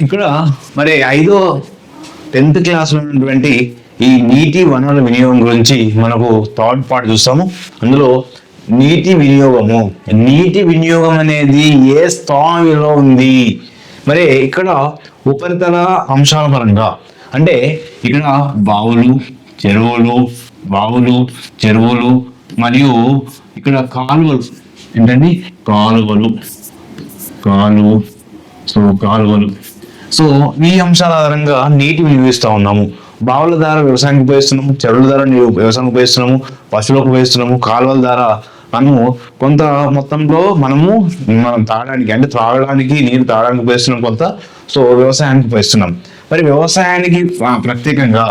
ఇక్కడ మరి ఐదో టెన్త్ క్లాస్లో ఉన్నటువంటి ఈ నీటి వనరుల వినియోగం గురించి మనకు థర్డ్ పార్ట్ చూస్తాము. అందులో నీటి వినియోగము. నీటి వినియోగం అనేది ఏ స్థాయిలో ఉంది? మరి ఇక్కడ ఉపరితల అంశాల పరంగా అంటే ఇక్కడ బావులు చెరువులు బావులు చెరువులు మరియు ఇక్కడ కాలువలు. ఏంటండి? కాలువలు. కాలువ. సో కాలువలు సో ఈ అంశాల ఆధారంగా నీటి వినియోగిస్తూ ఉన్నాము. బావుల ద్వారా వ్యవసాయానికి ఉపయోగిస్తున్నాము చెరువుల ద్వారా నీరు వ్యవసాయానికి ఉపయోగిస్తున్నాము పశువులకు ఉపయోగిస్తున్నాము కాలువల ద్వారా మనము కొంత మొత్తంలో మనము మనం తాగడానికి అంటే త్రాగడానికి నీరు తాగడానికి ఉపయోగిస్తున్నాం కొంత సో వ్యవసాయానికి ఉపయోగిస్తున్నాం. మరి వ్యవసాయానికి ప్రత్యేకంగా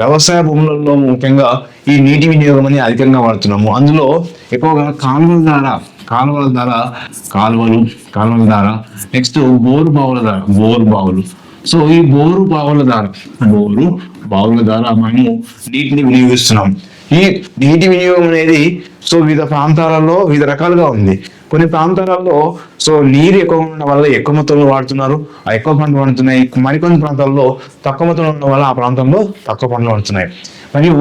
వ్యవసాయ భూములలో ముఖ్యంగా ఈ నీటి వినియోగం అని అధికంగా వాడుతున్నాము. అందులో ఎక్కువగా కాలువల ద్వారా కాలువల ద్వారా కాలువలు కాలువల ద్వారా నెక్స్ట్ బోరు బావుల ద్వారా బోరు బావులు. సో ఈ బోరు బావుల ద్వారా బోరు బావుల ద్వారా మనము నీటిని వినియోగిస్తున్నాం. ఈ నీటి వినియోగం అనేది సో వివిధ ప్రాంతాలలో వివిధ రకాలుగా ఉంది. కొన్ని ప్రాంతాలలో సో నీరు ఎక్కువ ఉండడం వల్ల ఎక్కువ మొత్తంలో వాడుతున్నారు. ఆ ఎక్కువ పంటలు పండుతున్నాయి. మరికొన్ని ప్రాంతాల్లో తక్కువ మొత్తంలో ఉండడం వల్ల ఆ ప్రాంతంలో తక్కువ పంటలు పండుతున్నాయి. మరియు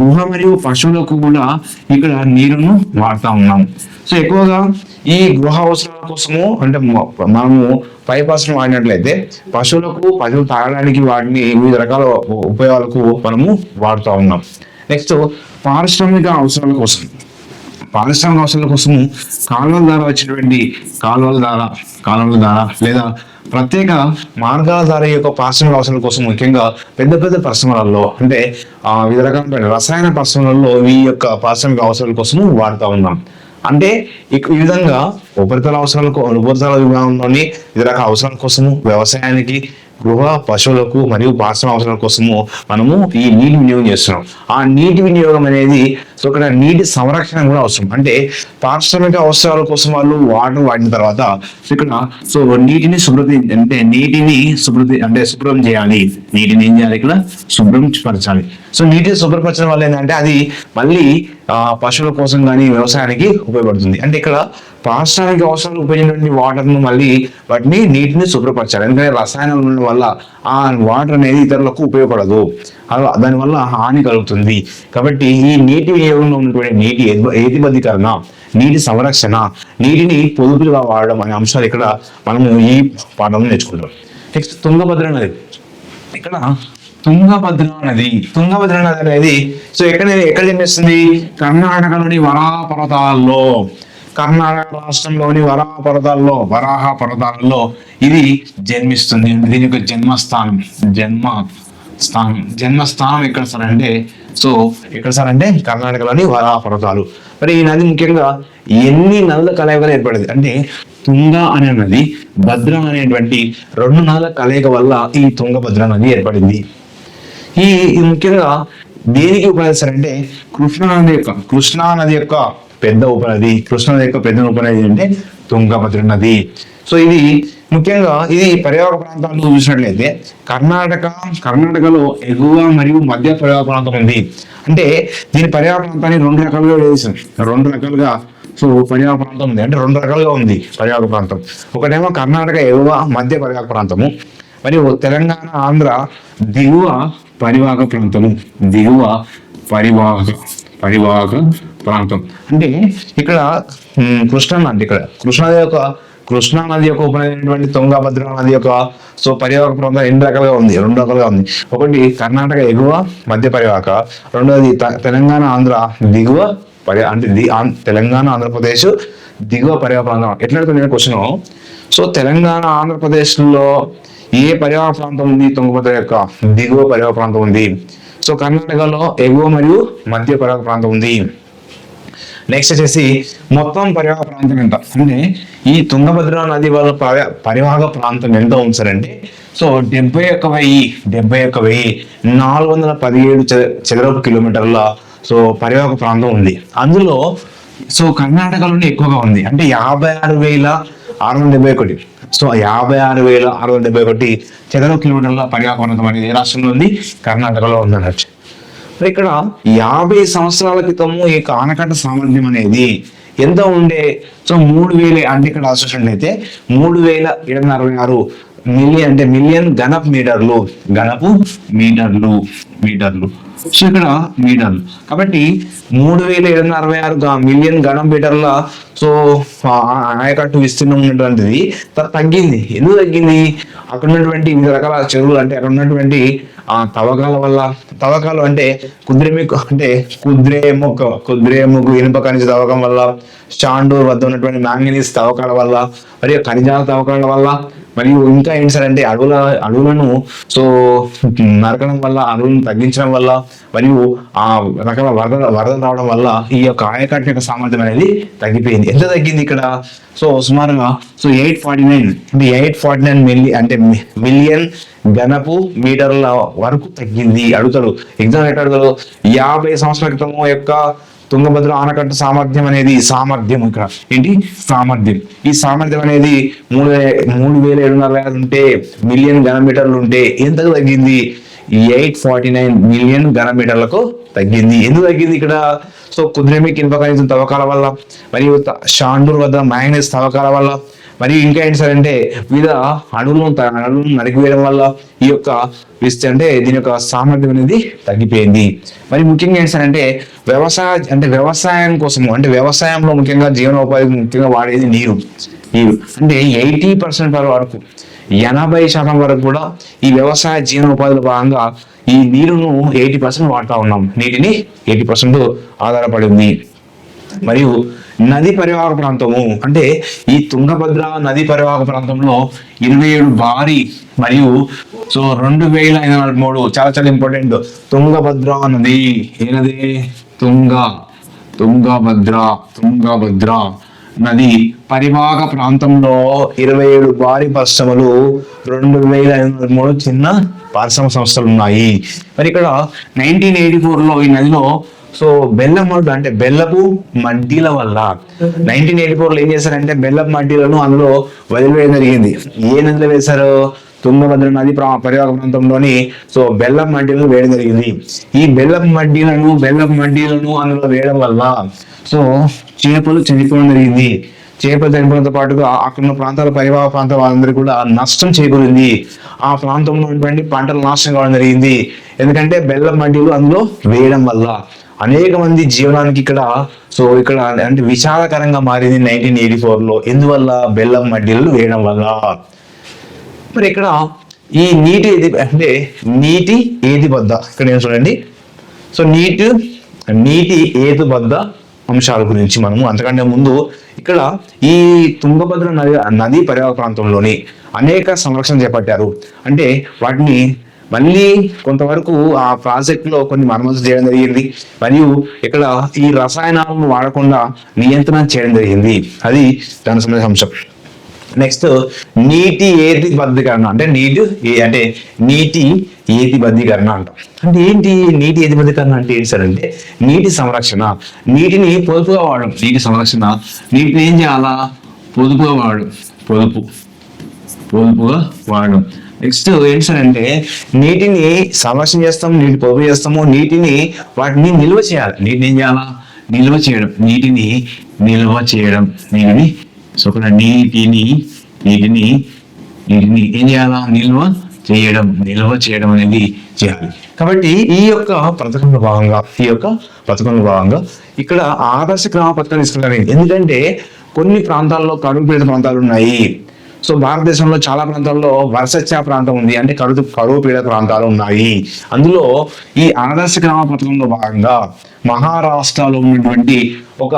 గృహ మరియు పశువులకు కూడా ఇక్కడ నీరును వాడుతూ ఉన్నాం. సో ఎక్కువగా ఈ గృహ అవసరాల కోసము అంటే మనము పైపాసన వాడినట్లయితే పశువులకు పశువులు తాగడానికి వాటిని వివిధ రకాల ఉపయోగాలకు మనము వాడుతూ ఉన్నాం. నెక్స్ట్ పారిశ్రామిక అవసరాల కోసం. పారిశ్రామిక అవసరాల కోసము కాలువల ద్వారా వచ్చినటువంటి కాలువల ద్వారా కాలువల ద్వారా లేదా ప్రత్యేక మార్గాల ద్వారా ఈ యొక్క పారిశ్రామిక అవసరాల కోసం ముఖ్యంగా పెద్ద పెద్ద పరిశ్రమలలో అంటే ఆ, వివిధ రకాల రసాయన పరిశ్రమలలో ఈ యొక్క పారిశ్రామిక అవసరాల కోసము వాడుతూ ఉన్నాం. అంటే ఈ విధంగా ఉపరితల అవసరాలకు ఉపరితల విభాగంలోని వివిధ రకాల అవసరాల కోసము వ్యవసాయానికి గృహ పశువులకు మరియు పారిశ్రామిక అవసరాల కోసము మనము ఈ నీటి వినియోగం చేస్తున్నాం. ఆ నీటి వినియోగం అనేది సో ఇక్కడ నీటి సంరక్షణ కూడా అవసరం. అంటే పారిశ్రామిక అవసరాల కోసం వాళ్ళు వాటర్ వాడిన తర్వాత సో ఇక్కడ సో నీటిని శుభ్రత అంటే నీటిని శుభ్రతి అంటే శుభ్రం చేయాలి. నీటిని ఏం చేయాలి ఇక్కడ? శుభ్రం పరచాలి. సో నీటిని శుభ్రపరచడం వల్ల ఏంటంటే అది మళ్ళీ పశువుల కోసం కానీ వ్యవసాయానికి ఉపయోగపడుతుంది. అంటే ఇక్కడ పారిశ్రామిక అవసరాలు ఉపయోగించినటువంటి వాటర్ను మళ్ళీ వాటిని నీటిని శుభ్రపరచాలి. ఎందుకంటే రసాయనాలు ఉండడం వల్ల ఆ వాటర్ అనేది ఇతరులకు ఉపయోగపడదు. అలా దానివల్ల హాని కలుగుతుంది. కాబట్టి ఈ నీటి వినియోగంలో ఉన్నటువంటి నీటి ఏతిబద్ధీకరణ నీటి సంరక్షణ నీటిని పొదుపుగా వాడడం అనే అంశాలు ఇక్కడ మనము ఈ పాఠంలో నేర్చుకుంటాం నెక్స్ట్ తుంగభద్ర నది. ఇక్కడ తుంగభద్ర నది. తుంగభద్ర నది అనేది సో ఎక్కడ ఎక్కడ జన్మిస్తుంది? కర్ణాటకలోని వరాహ పర్వతాల్లో కర్ణాటక రాష్ట్రంలోని వరాహ పర్వతాల్లో వరాహ పర్వతాలలో ఇది జన్మిస్తుంది. దీని యొక్క జన్మస్థానం జన్మ స్థానం జన్మస్థానం ఎక్కడ సార్ అంటే సో ఎక్కడ సార్ అంటే కర్ణాటకలోని వరాహ పర్వతాలు మరి ఈ నది ముఖ్యంగా ఎన్ని నదుల కలయికలు ఏర్పడింది? అంటే తుంగ అనే నది భద్ర అనేటువంటి రెండు నదుల కలయిక వల్ల ఈ తుంగభద్ర నది ఏర్పడింది. ఈ ముఖ్యంగా దేనికి ఉపయోగిస్తారంటే కృష్ణా నది యొక్క కృష్ణా నది యొక్క పెద్ద ఉపనది కృష్ణా నది యొక్క పెద్ద ఉపనది అంటే తుంగభద్ర నది. సో ఇది ముఖ్యంగా ఇది పర్యావరణ ప్రాంతాల్లో చూసినట్లయితే కర్ణాటక కర్ణాటకలో ఎగువ మరియు మధ్య పర్యావరణ ప్రాంతం ఉంది. అంటే దీని పర్యావరణ ప్రాంతాన్ని రెండు రకాలుగా విడదీశారు రెండు రకాలుగా సో పర్యావరణ ప్రాంతం ఉంది అంటే రెండు రకాలుగా ఉంది పర్యావరణ ప్రాంతం. ఒకటేమో కర్ణాటక ఎగువ మధ్య పర్యావరణ ప్రాంతము. మరియు తెలంగాణ ఆంధ్ర దిగువ పరివాహక ప్రాంతము దిగువ పరివాహక పరివాహక ప్రాంతం. అంటే ఇక్కడ కృష్ణా నది ఇక్కడ. కృష్ణా నది యొక్క కృష్ణా నది యొక్క ఉపనది తుంగభద్ర నది యొక్క సో పరివాహక ప్రాంతం రెండు రకాలుగా ఉంది రెండు రకాలుగా ఉంది. ఒకటి కర్ణాటక ఎగువ మధ్య పరివాహక. రెండోది తెలంగాణ ఆంధ్ర దిగువ పరి అంటే ది తెలంగాణ ఆంధ్రప్రదేశ్ దిగువ పర్యావరణ ప్రాంతం. ఎట్లా అడుగుతుంది క్వశ్చన్? సో తెలంగాణ ఆంధ్రప్రదేశ్లో ఏ పరివాహ ప్రాంతం ఉంది? తుంగభద్ర యొక్క దిగువ పర్యావరణ ప్రాంతం ఉంది. సో కర్ణాటకలో ఎగువ మరియు మధ్య పర్యావరణ ప్రాంతం ఉంది. నెక్స్ట్ వచ్చేసి మొత్తం పరివాహ ప్రాంతం ఎంత? అంటే ఈ తుంగభద్ర నది వల్ల పరి- పరివాహక ప్రాంతం ఎంత ఉంది సార్ అంటే? సో డెబ్బై ఒక్క వెయ్యి డెబ్బై ఒక్క వెయ్యి నాలుగు వందల పదిహేడు చదరపు కిలోమీటర్ల సో పరివాహక ప్రాంతం ఉంది. అందులో సో కర్ణాటకలోనే ఎక్కువగా ఉంది. అంటే యాభై ఆరు వేల ఆరు వందల డెబ్బై ఒకటి. సో యాభై ఆరు వేల ఆరు వందల డెబ్బై ఒకటి చదరపు కిలోమీటర్ల పర్యావరణం అనేది ఏ రాష్ట్రంలో ఉంది? కర్ణాటకలో ఉంది మరి ఇక్కడ యాభై సంవత్సరాల క్రితము ఈ ఆనకట్ట సామర్థ్యం అనేది ఎంత ఉండే? సో మూడు వేల అంటే ఇక్కడ చూసినట్లయితే మూడు వేల ఏడు వందల అరవై ఆరు మిలియన్ అంటే మిలియన్ ఘనపు మీటర్లు ఘనపు మీటర్లు. మీటర్లు. సో ఇక్కడ మీటర్లు. కాబట్టి మూడు వేల ఏడు వందల అరవై ఆరు మిలియన్ ఘనం మీటర్ల సో ఆ ఆయకట్టు విస్తీర్ణం ఉన్నటువంటిది. తగ్గింది. ఎందుకు తగ్గింది? అక్కడ ఉన్నటువంటి వివిధ రకాల చెరువులు అంటే అక్కడ ఉన్నటువంటి ఆ తవ్వకాల వల్ల. తవ్వకాలు అంటే కుద్రేమిక్ అంటే కుద్రేముక్ కుద్రేముక్ ఇనుప ఖనిజ తవ్వకం వల్ల స్టాండూర్ వద్ద ఉన్నటువంటి మ్యాంగనీస్ తవ్వకాల వల్ల మరియు ఖనిజాల తవ్వకాల వల్ల మరియు ఇంకా ఏంటి సార్ అంటే అడవుల అడవులను సో నరకడం వల్ల అడవులను తగ్గించడం వల్ల మరియు ఆ రకాల వరద వరదలు రావడం వల్ల ఈ యొక్క ఆయకట్టు యొక్క సామర్థ్యం అనేది తగ్గిపోయింది. ఎంత తగ్గింది ఇక్కడ? సో సుమారుగా సో ఎయిట్ ఫార్టీ నైన్ అంటే ఎయిట్ ఫార్టీ నైన్ మిల్లీ అంటే మిలియన్ గనపు మీటర్ల వరకు తగ్గింది అడుగుతాడు ఎగ్జామ్ ఎట్లా అడుగుతాడు యాభై సంవత్సరాల క్రితం యొక్క తుంగభద్ర ఆనకట్ట సామర్థ్యం అనేది సామర్థ్యం ఇక్కడ. ఏంటి? సామర్థ్యం. ఈ సామర్థ్యం అనేది మూడు మూడు వేల ఏడు వందల యాభై ఉంటే మిలియన్ ఘనమీటర్లు ఉంటే ఎంతకు తగ్గింది? ఎయిట్ ఫార్టీ నైన్ మిలియన్ ఘనమీటర్లకు తగ్గింది. ఎందుకు తగ్గింది ఇక్కడ? సో కుద్రేమిక్ కింద ఖనిజం తవ్వకాల వల్ల మరియు త- షాండూర్ వద్ద మ్యాంగనీస్ తవ్వకాల వల్ల మరియు ఇంకా ఏంటి సార్ అంటే వివిధ అణువులు త- నరికివేయడం వల్ల ఈ యొక్క విస్తీ అంటే దీని యొక్క సామర్థ్యం అనేది తగ్గిపోయింది. మరి ముఖ్యంగా ఏంటి సార్ అంటే వ్యవసాయ అంటే వ్యవసాయం కోసము అంటే వ్యవసాయంలో ముఖ్యంగా జీవనోపాధి ముఖ్యంగా వాడేది నీరు. నీరు అంటే ఎయిటీ పర్సెంట్ వరకు ఎనభై శాతం వరకు కూడా ఈ వ్యవసాయ జీవనోపాధిలో భాగంగా ఈ నీరును ఎయిటీ పర్సెంట్ వాడుతూ ఉన్నాం. నీటిని ఎయిటీ పర్సెంట్ ఆధారపడి ఉంది. మరియు నది పరివాహక ప్రాంతము అంటే ఈ తుంగభద్ర నది పరివాహక ప్రాంతంలో ఇరవై ఏడు భారీ మరియు సో రెండు వేల ఐదు వందల మూడు చాలా చాలా ఇంపార్టెంట్ తుంగభద్ర నది ఏనది? తుంగ. తుంగభద్ర తుంగభద్ర నది పరివాహక ప్రాంతంలో ఇరవై ఏడు భారీ పరిశ్రమలు రెండు వేల ఎనిమిది మూడు చిన్న పారిశ్రామిక సంస్థలు ఉన్నాయి. మరి ఇక్కడ నైన్టీన్ ఎయిటీ లో ఈ నదిలో సో బెల్లం మడ్డు అంటే బెల్లపు మడ్డీల వల్ల. నైన్టీన్ ఎయిటీ ఫోర్లో ఏం చేశారంటే బెల్లపు మడ్డీలను అందులో వదిలివేయడం జరిగింది. ఏ నదిలో వేశారు? తుంగభద్ర నది ప్రా- పరివాహక ప్రాంతంలోని సో బెల్లం మడ్డీలను వేయడం జరిగింది. ఈ బెల్లం మడ్డీలను బెల్లం మడ్డీలను అందులో వేయడం వల్ల సో చేపలు చనిపోవడం జరిగింది. చేపలు చనిపోవడంతో పాటుగా అక్కడ ఉన్న ప్రాంతాల పరివాహ ప్రాంతం వాళ్ళందరికీ కూడా నష్టం చేకూరింది. ఆ ప్రాంతంలో ఉన్నటువంటి పంటలు నాశనం కావడం జరిగింది. ఎందుకంటే బెల్లం మడ్డీలు అందులో వేయడం వల్ల అనేక మంది జీవనానికి ఇక్కడ సో ఇక్కడ అంటే విషాదకరంగా మారింది నైన్టీన్ ఎయిటీ ఫోర్లో. ఎందువల్ల? బెల్లం మడ్డీలు వేయడం వల్ల. మరి ఇక్కడ ఈ నీటి ఏది అంటే నీటి ఏది బద్ద ఇక్కడ ఏం చూడండి. సో నీటి నీటి ఏది బద్ద అంశాల గురించి మనము అంతకంటే ముందు ఇక్కడ ఈ తుంగభద్ర నది నదీ పరివాహక ప్రాంతంలోని అనేక సంరక్షణ చేపట్టారు. అంటే వాటిని మళ్ళీ కొంతవరకు ఆ ప్రాజెక్టులో కొన్ని మరమ్మతులు చేయడం జరిగింది. మరియు ఇక్కడ ఈ రసాయనాలను వాడకుండా నియంత్రణ చేయడం జరిగింది. అది దాని సంబంధించిన అంశం. నెక్స్ట్ నీటి ఏది బద్దీకరణ అంటే నీటి అంటే నీటి ఏది బద్దీకరణ అంటాం. అంటే ఏంటి నీటి ఏది బద్దీకరణ అంటే ఏంటి సార్ అంటే నీటి సంరక్షణ. నీటిని పొదుపుగా వాడడం. నీటి సంరక్షణ. నీటిని ఏం చేయాలా? పొదుపుగా వాడడం. పొదుపు. పొదుపుగా వాడడం. నెక్స్ట్ ఏంటి సార్ అంటే నీటిని సంరక్షణ చేస్తాం నీటి పొదుపు చేస్తాము. నీటిని వాటిని నిల్వ చేయాలి. నీటిని ఏం చేయాలా? నిల్వ చేయడం. నీటిని నిల్వ చేయడం. నీటిని సో నీటిని నీటిని నీటిని ఏం చేయాలా నిల్వ చేయడం నిల్వ చేయడం అనేది చేయాలి. కాబట్టి ఈ యొక్క పథకంలో భాగంగా ఈ యొక్క పథకంలో భాగంగా ఇక్కడ ఆదర్శ గ్రామ పథకం తీసుకుంటారు. ఎందుకంటే కొన్ని ప్రాంతాల్లో కరువు పీడిత ప్రాంతాలు ఉన్నాయి. సో భారతదేశంలో చాలా ప్రాంతాల్లో వరసచ్చా ప్రాంతం ఉంది. అంటే కరువు కరువు పీడ ప్రాంతాలు ఉన్నాయి. అందులో ఈ ఆదర్శ గ్రామ పథకంలో భాగంగా మహారాష్ట్రలో ఉన్నటువంటి ఒక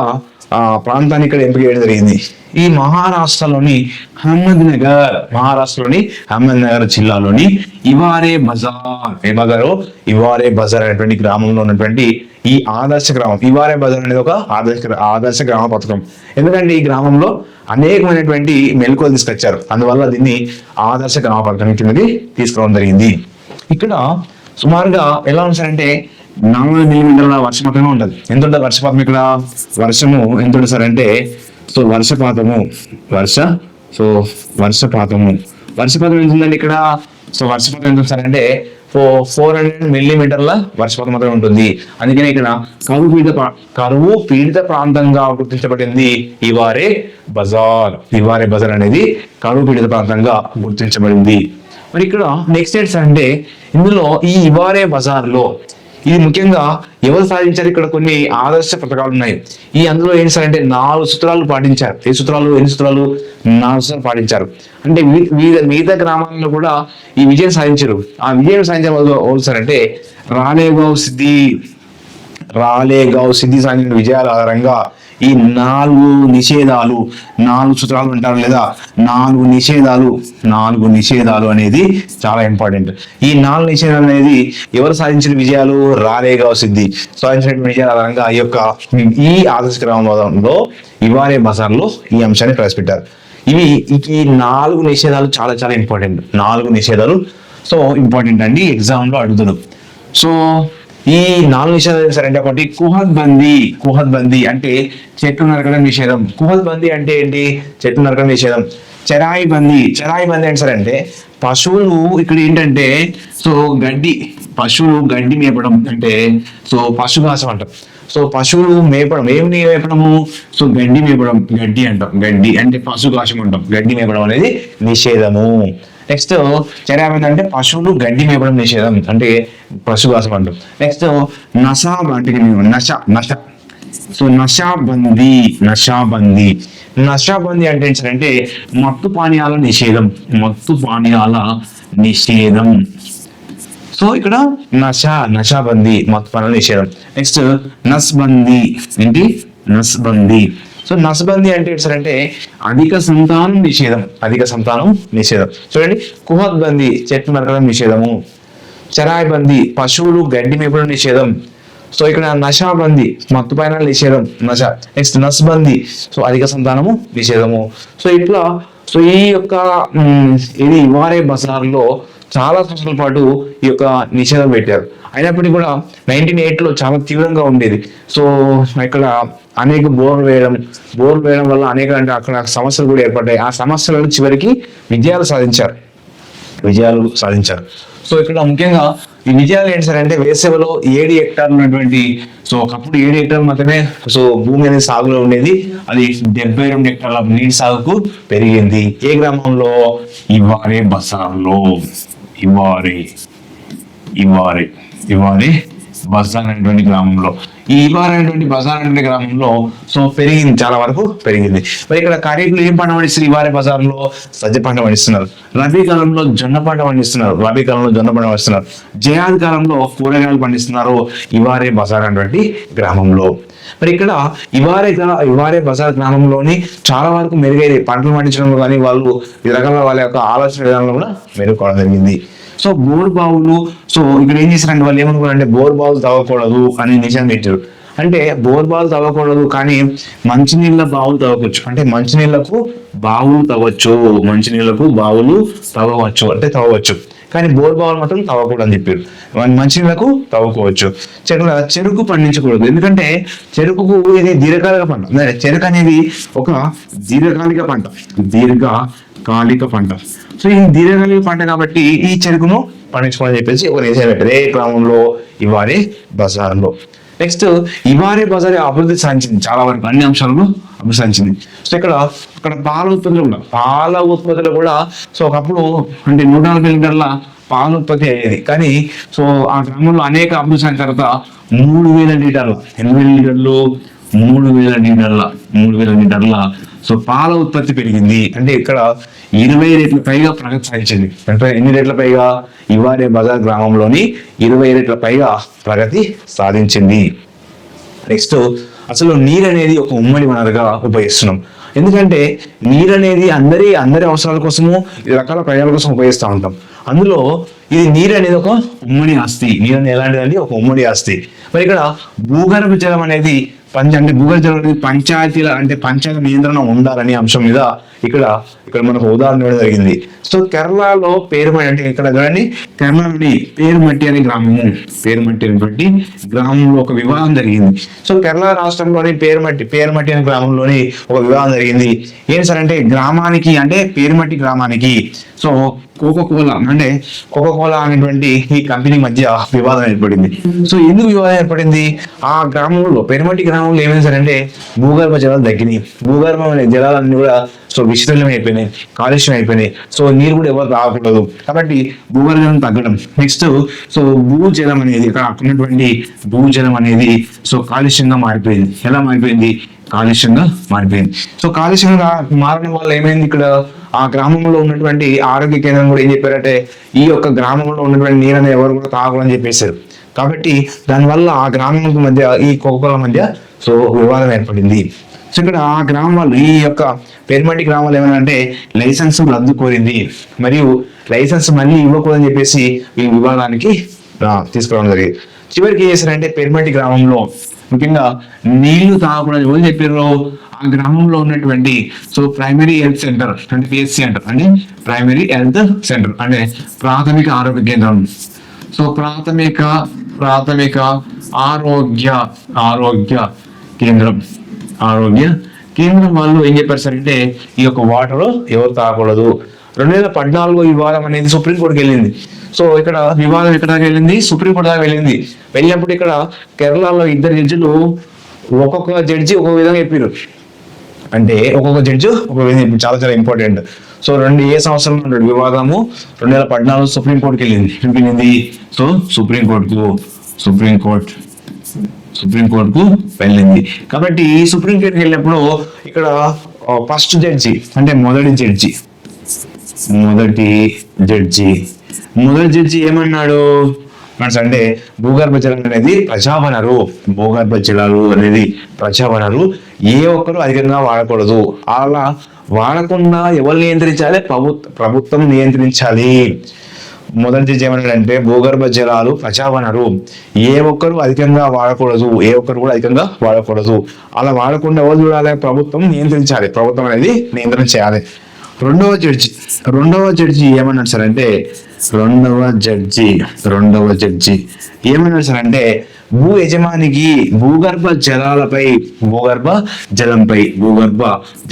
ప్రాంతాన్ని ఇక్కడ ఎంపిక చేయడం జరిగింది. ఈ మహారాష్ట్రలోని అహ్మద్ నగర్ మహారాష్ట్రలోని అహ్మద్ నగర్ జిల్లాలోని ఇవారే బజార్. ఏమగారో ఇవారే బజార్ అనేటువంటి గ్రామంలో ఉన్నటువంటి ఈ ఆదర్శ గ్రామం. ఇవారే బజార్ అనేది ఒక ఆదర్శ ఆదర్శ గ్రామ పథకం. ఎందుకంటే ఈ గ్రామంలో అనేకమైనటువంటి మెలకువలు తీసుకొచ్చారు. అందువల్ల దీన్ని ఆదర్శ గ్రామ పథకం కిందది తీసుకురావడం జరిగింది. ఇక్కడ సుమారుగా ఎలా ఉంచారంటే నాలుగు మిల్లీమీటర్ల వర్షపాతమే ఉంటుంది. ఎంత ఉంటుంది వర్షపాతం ఇక్కడ? వర్షము ఎంత ఉంటుంది సార్ అంటే సో వర్షపాతము వర్ష సో వర్షపాతము. వర్షపాతం ఎంత ఉందండి ఇక్కడ? సో వర్షపాతం ఎంత సార్ అంటే ఫోర్ హండ్రెడ్ మిల్లీమీటర్ల వర్షపాతం మాత్రమే ఉంటుంది. అందుకనే ఇక్కడ కరువు పీడిత ప్రా- కరువు పీడిత ప్రాంతంగా గుర్తించబడింది ఇవారే బజార్. ఇవారే బజార్ అనేది కరువు పీడిత ప్రాంతంగా గుర్తించబడింది. మరి ఇక్కడ నెక్స్ట్ ఏంటి సార్ అంటే ఇందులో ఈ ఇవారే బజార్లో ఇది ముఖ్యంగా ఎవరు సాధించారు? ఇక్కడ కొన్ని ఆదర్శ పథకాలు ఉన్నాయి. ఈ అందులో ఏంటి సార్ అంటే నాలుగు సూత్రాలు పాటించారు. ఏ సూత్రాలు ఎన్ని సూత్రాలు? నాలుగు సూత్రాలు పాటించారు. అంటే మిగతా గ్రామాల్లో కూడా ఈ విజయం సాధించారు. ఆ విజయం సాధించడం ఎవరు సార్ అంటే రాలేగావ్ సిద్ధి రాలేగావ్ సిద్ధి సాధించిన విజయాల ఆధారంగా ఈ నాలుగు నిషేధాలు నాలుగు సూత్రాలు అంటారు లేదా? నాలుగు నిషేధాలు నాలుగు నిషేధాలు అనేది చాలా ఇంపార్టెంట్ ఈ నాలుగు నిషేధాలు అనేది ఎవరు సాధించిన విజయాలు? రాలేగావ్ సిద్ధి. సాధించిన విజయాల ఆధారంగా ఈ యొక్క ఈ ఆదర్శ క్రమంలో ఇవారే బజార్లో ఈ అంశాన్ని ప్రవేశపెట్టారు. ఇవి ఈ నాలుగు నిషేధాలు చాలా చాలా ఇంపార్టెంట్ నాలుగు నిషేధాలు. సో ఇంపార్టెంట్ అండి. ఎగ్జామ్లో లో సో ఈ నాలుగు నిషేధాలు సరే ఒకటి కుహద్ బందీ కుహద్ బందీ అంటే చెట్లు నరకడం నిషేధం. కుహద్ బందీ అంటే ఏంటి? చెట్లు నరకడం నిషేధం. చెరాయి బందీ చెరాయి బందీ అంటే సరే అంటే పశువులు ఇక్కడ ఏంటంటే సో గడ్డి పశువులు గడ్డి మేపడం అంటే సో పశుఘాసం అంటాం. సో పశువులు మేపడం ఏం మేపడము? సో గడ్డి మేపడం గడ్డి అంటాం. గడ్డి అంటే పశుఘాసం అంటాం. గడ్డి మేపడం అనేది నిషేధము. నెక్స్ట్ చర్య అంటే పశువులు గడ్డి మేపడం నిషేధం అంటే పశుఘాసం అంటాం నెక్స్ట్ నశా అంటే నశ నశ. సో నషాబందీ నషాబందీ నషాబందీ అంటే ఏంటంటే మత్తు పానీయాల నిషేధం. మత్తు పానీయాల నిషేధం. సో ఇక్కడ నష నషాబందీ మత్తు పానీయాల నిషేధం. నెక్స్ట్ నస్బందీ. ఏంటి? నస్బందీ. సో నస్బందీ అంటే ఏంటి సార్ అంటే అధిక సంతానం నిషేధం. అధిక సంతానం నిషేధం. చూడండి కుహద్బందీ చెట్టు నరకడం నిషేధము. చరాయిబంది పశువులు గడ్డి మేపడం నిషేధం. సో ఇక్కడ నషాబందీ మత్తు పైన నిషేధం. నష నెక్స్ట్ నస్బందీ. సో అధిక సంతానము నిషేధము. సో ఇట్లా సో ఈ యొక్క ఇది వారే బజార్లో చాలా సంవత్సరాల పాటు ఈ యొక్క నిషేధం పెట్టారు. అయినప్పటికీ కూడా నైన్టీన్ ఎయిట్లో చాలా తీవ్రంగా ఉండేది. సో ఇక్కడ అనేక బోర్లు వేయడం బోర్లు వేయడం వల్ల అనేక అంటే అక్కడ సమస్యలు కూడా ఏర్పడ్డాయి. ఆ సమస్యలను చివరికి విజయాలు సాధించారు. విజయాలు సాధించారు. సో ఇక్కడ ముఖ్యంగా ఈ విజయాలు ఏంటి సార్ అంటే వేసవిలో ఏడు హెక్టార్లు ఉన్నటువంటి సో ఒకప్పుడు ఏడు హెక్టార్ మాత్రమే సో భూమి అనేది సాగులో ఉండేది. అది డెబ్బై రెండు హెక్టార్ల నీటి సాగుకు పెరిగింది. ఏ గ్రామంలో? ఇవారే బసార్లో ఇవారి ఇవారి ఇవారి బజార్ అనేటువంటి గ్రామంలో ఈ ఇవార్ అనేటువంటి బజార్ అనేటువంటి గ్రామంలో సో పెరిగింది చాలా వరకు పెరిగింది. మరి ఇక్కడ ఖరీఫ్లో ఏం పంట పండిస్తారు ఇవారే బజార్లో సజ్జ పంట పండిస్తున్నారు రబీ కాలంలో జొన్న పంట పండిస్తున్నారు రబీ కాలంలో జొన్న పంట పండిస్తున్నారు జయాది కాలంలో కూరగాయలు పండిస్తున్నారు ఇవారే బజార్ అనేటువంటి గ్రామంలో. మరి ఇక్కడ ఇవారే ఇవారే బజార్ గ్రామంలోని చాలా వరకు మెరుగైన పంటలు పండించడంలో కానీ వాళ్ళు రకాల వాళ్ళ యొక్క ఆలోచన విధానంలో కూడా మెరుగుకోవడం జరిగింది. సో బోర్ బావులు సో ఇక్కడ ఏం చేశారంటే వాళ్ళు ఏమనుకున్నారంటే బోర్ బావులు తవ్వకూడదు అని నిజం పెట్టారు. అంటే బోర్ బావులు తవ్వకూడదు కానీ మంచినీళ్ళ బావులు తవ్వవచ్చు అంటే మంచినీళ్ళకు బావులు తవ్వచ్చు మంచినీళ్ళకు బావులు తవ్వవచ్చు అంటే తవ్వవచ్చు. కానీ బోర్ బావులు మాత్రం తవ్వకూడదు అని చెప్పారు మంచినీళ్ళకు తవ్వుకోవచ్చు. చెరుకు చెరుకు పండించకూడదు. ఎందుకంటే చెరుకుకు ఇది దీర్ఘకాలిక పంట. చెరుకు అనేది ఒక దీర్ఘకాలిక పంట. దీర్ఘకాలిక పంట. సో ఈ దీర్ఘకాలిక పంట కాబట్టి ఈ చెరుకును పండించుకోవాలని చెప్పేసి ఒక నిజం పెట్టారు. ఏ క్రమంలో ఇవారే బజార్లో. నెక్స్ట్ ఇవారే బజార్ అభివృద్ధి సాధించింది. చాలా వరకు అన్ని అంశాలను అభివృద్ధి సాధించింది. సో ఇక్కడ అక్కడ పాల ఉత్పత్తులు కూడా పాల ఉత్పత్తులు కూడా సో ఒకప్పుడు అంటే నూట నలభై లీటర్ల పాల ఉత్పత్తి అయ్యేది. కానీ సో ఆ గ్రామంలో అనేక అభివృద్ధి సాధించిన తర్వాత మూడు వేల లీటర్ల ఎనిమిది వేల లీటర్లు మూడు వేల లీటర్ల మూడు వేల లీటర్ల సో పాల ఉత్పత్తి పెరిగింది. అంటే ఇక్కడ ఇరవై రేట్ల పైగా ప్రగతి సాధించింది అంటే ఎన్ని రెట్ల పైగా? ఇవాడే బజార్ గ్రామంలోని ఇరవై రెట్ల పైగా ప్రగతి సాధించింది. నెక్స్ట్ అసలు నీరు అనేది ఒక ఉమ్మడి వనరుగా ఉపయోగిస్తున్నాం. ఎందుకంటే నీరు అనేది అందరి అందరి అవసరాల కోసము రకాల ప్రయోజనాల కోసం ఉపయోగిస్తూ ఉంటాం. అందులో ఇది నీరు అనేది ఒక ఉమ్మడి ఆస్తి. నీరు అనేది ఎలాంటిదండి? ఒక ఉమ్మడి ఆస్తి. మరి ఇక్కడ భూగర్భ జలం అనేది పంచ అంటే భూగర్భ జలం అనేది పంచాయతీల అంటే పంచాయతీ నియంత్రణ ఉండాలనే అంశం మీద ఇక్కడ ఇక్కడ మనకు ఉదాహరణ ఇవ్వడం జరిగింది. సో కేరళలో పేరుమట్టి అంటే ఇక్కడ చూడండి కేరళలోని పేరుమట్టి అనే గ్రామము. పేరుమట్టి అనేటువంటి గ్రామంలో ఒక వివాహం జరిగింది. సో కేరళ రాష్ట్రంలోని పేరుమట్టి పేరుమట్టి అనే గ్రామంలోని ఒక వివాహం జరిగింది. ఏం సార్ అంటే గ్రామానికి అంటే పేరుమట్టి గ్రామానికి. సో కోకో కోలా అంటే కోకో కోలా అనేటువంటి ఈ కంపెనీ మధ్య వివాదం ఏర్పడింది. సో ఎందుకు వివాదం ఏర్పడింది? ఆ గ్రామంలో పెరుమటి గ్రామంలో ఏమైంది సరే అంటే భూగర్భ జలాలు తగ్గినాయి. భూగర్భ జలాలన్నీ కూడా సో విస్తృతం అయిపోయినాయి కాలుష్యం అయిపోయినాయి. సో నీరు కూడా ఎవరు తాగకూడదు కాబట్టి భూగర్భం తగ్గడం. నెక్స్ట్ సో భూజలం అనేది ఇక్కడ ఉన్నటువంటి భూజలం అనేది సో కాలుష్యంగా మారిపోయింది. ఎలా మారిపోయింది? కాలుష్యంగా మారిపోయింది. సో కాలుష్యంగా మారడం వల్ల ఏమైంది ఇక్కడ? ఆ గ్రామంలో ఉన్నటువంటి ఆరోగ్య కేంద్రం కూడా ఏం చెప్పారంటే ఈ యొక్క గ్రామంలో ఉన్నటువంటి నీరని ఎవరు కూడా తాగకూడదని చెప్పేశారు. కాబట్టి దానివల్ల ఆ గ్రామం మధ్య ఈ కోకోల మధ్య సో వివాదం ఏర్పడింది. సో ఇక్కడ ఆ గ్రామం వాళ్ళు ఈ యొక్క పెరుమటి గ్రామాలు ఏమనంటే లైసెన్స్ రద్దు కోరింది మరియు లైసెన్స్ మళ్ళీ ఇవ్వకూడదని చెప్పేసి ఈ వివాదానికి తీసుకురావడం జరిగింది. చివరికి ఏం చేశారంటే పెరుమటి గ్రామంలో ముఖ్యంగా నీళ్ళు తాగకూడదు ఎవరు చెప్పారు ఆ గ్రామంలో ఉన్నటువంటి సో ప్రైమరీ హెల్త్ సెంటర్ అంటే పిహెచ్సి అంటారు అంటే ప్రైమరీ హెల్త్ సెంటర్ అంటే ప్రాథమిక ఆరోగ్య కేంద్రం. సో ప్రాథమిక ప్రాథమిక ఆరోగ్య ఆరోగ్య కేంద్రం. ఆరోగ్య కేంద్రం వాళ్ళు ఏం చెప్పారు సార్ అంటే ఈ యొక్క వాటర్ ఎవరు తాగకూడదు. రెండు వేల పద్నాలుగు వివాదం అనేది సుప్రీంకోర్టుకి వెళ్ళింది. సో ఇక్కడ వివాదం ఎక్కడ దాకా వెళ్ళింది? సుప్రీంకోర్టు దాకా వెళ్ళింది. వెళ్ళినప్పుడు ఇక్కడ కేరళలో ఇద్దరు జడ్జిలు ఒక్కొక్క జడ్జి ఒక్కొక్క విధంగా చెప్పారు అంటే ఒక్కొక్క జడ్జి ఒక విధంగా చాలా చాలా ఇంపార్టెంట్ సో రెండు ఏ సంవత్సరంలో రెండు వివాదము రెండు వేల పద్నాలుగు సుప్రీంకోర్టుకి వెళ్ళింది. వెళ్ళింది? సో సుప్రీంకోర్టుకు సుప్రీంకోర్టు సుప్రీంకోర్టుకు వెళ్ళింది. కాబట్టి సుప్రీంకోర్టుకి వెళ్ళినప్పుడు ఇక్కడ ఫస్ట్ జడ్జి అంటే మొదటి జడ్జి మొదటి జడ్జి మొదటి జడ్జి ఏమన్నాడు? ఫ్రెండ్స్ అంటే భూగర్భ జలం అనేది ప్రజావనరు. భూగర్భ జలాలు అనేది ప్రజావనరు. ఏ ఒక్కరు అధికంగా వాడకూడదు. అలా వాడకుండా ఎవరు నియంత్రించాలి? ప్రభుత్వ ప్రభుత్వం నియంత్రించాలి. మొదటి జడ్జి ఏమన్నాడంటే భూగర్భ జలాలు ప్రజావనరు. ఏ ఒక్కరు అధికంగా వాడకూడదు ఏ ఒక్కరు కూడా అధికంగా వాడకూడదు. అలా వాడకుండా ఎవరు చూడాలి? ప్రభుత్వం నియంత్రించాలి. ప్రభుత్వం అనేది నియంత్రణ చేయాలి. రెండవ జడ్జి. రెండవ జడ్జి ఏమన్నాడు సార్ అంటే రెండవ జడ్జి రెండవ జడ్జి. ఏమన్నాడు సార్ అంటే భూ యజమానికి భూగర్భ జలాలపై భూగర్భ జలంపై భూగర్భ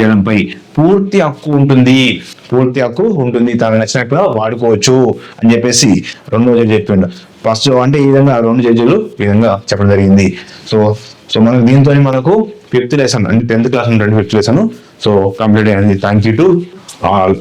జలంపై పూర్తి హక్కు ఉంటుంది. పూర్తి హక్కు ఉంటుంది. తనకు నచ్చినట్టుగా వాడుకోవచ్చు అని చెప్పేసి రెండవ జడ్జి చెప్పిండు. ఫస్ట్ అంటే ఈ విధంగా రెండు జడ్జిలు ఈ విధంగా చెప్పడం జరిగింది. సో సో మనకు దీంతో మనకు ఫిఫ్త్ లెసన్ అంటే టెన్త్ క్లాస్ నుండి ఫిఫ్త్ లెసన్ సో కంప్లీట్ అయింది థ్యాంక్ యూ టు ఆల్